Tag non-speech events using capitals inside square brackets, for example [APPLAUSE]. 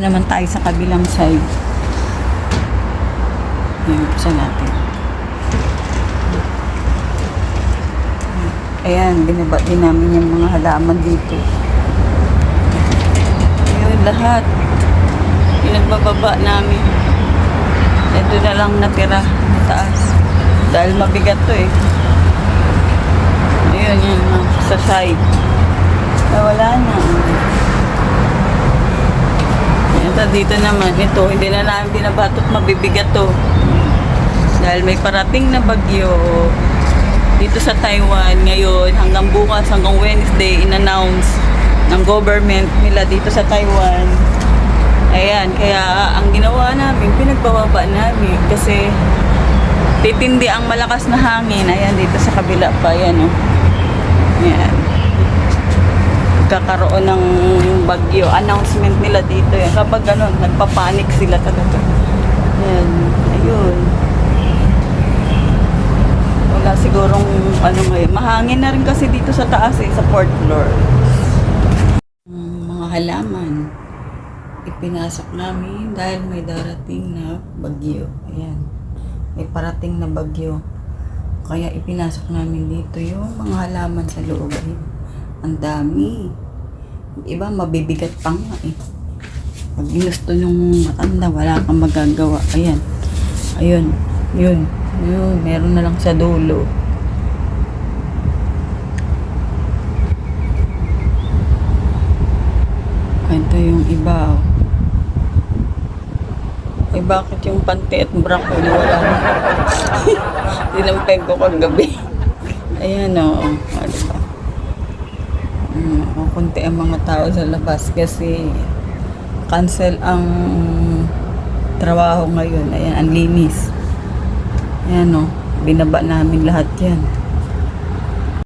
naman tayo sa kabilang side. Ayan, buksan natin. Ayan, binaba din namin yung mga halaman dito. Ayun, lahat. Pinagbababa namin. Ito na lang natira taas. Dahil mabigat to eh. Ayun, yun, sa side. Ah, wala na. Ito dito naman, ito, hindi na namin binabatot mabibigat to. Dahil may parating na bagyo dito sa Taiwan ngayon hanggang bukas, hanggang Wednesday, in-announce ng government nila dito sa Taiwan. Ayan, kaya ang ginawa namin, pinagbababa namin kasi titindi ang malakas na hangin. Ayan, dito sa kabila pa, ayan o. Ayan kakaroon ng bagyo. Announcement nila dito yan. Kapag ganun, nagpapanik sila talaga. Yan. Ayun. Wala sigurong ano ngayon. Mahangin na rin kasi dito sa taas eh, sa fourth floor. Mga halaman. Ipinasok namin dahil may darating na bagyo. Ayan. May parating na bagyo. Kaya ipinasok namin dito yung mga halaman sa loob. Ayan. Ang dami. Iba, mabibigat pa nga eh. Pag ginusto yung matanda, wala kang magagawa. Ayan. Ayun. Yun. Yun. Meron na lang sa dulo. Ito yung iba. Oh. Eh, bakit yung panty at bra ko wala na? [LAUGHS] Dinampeg ko kagabi. Ayan o. Oh. Ah, diba? Kukunti ang mga tao sa labas kasi cancel ang trabaho ngayon. Ayan, ang linis. Ayan o, binaba namin lahat yan.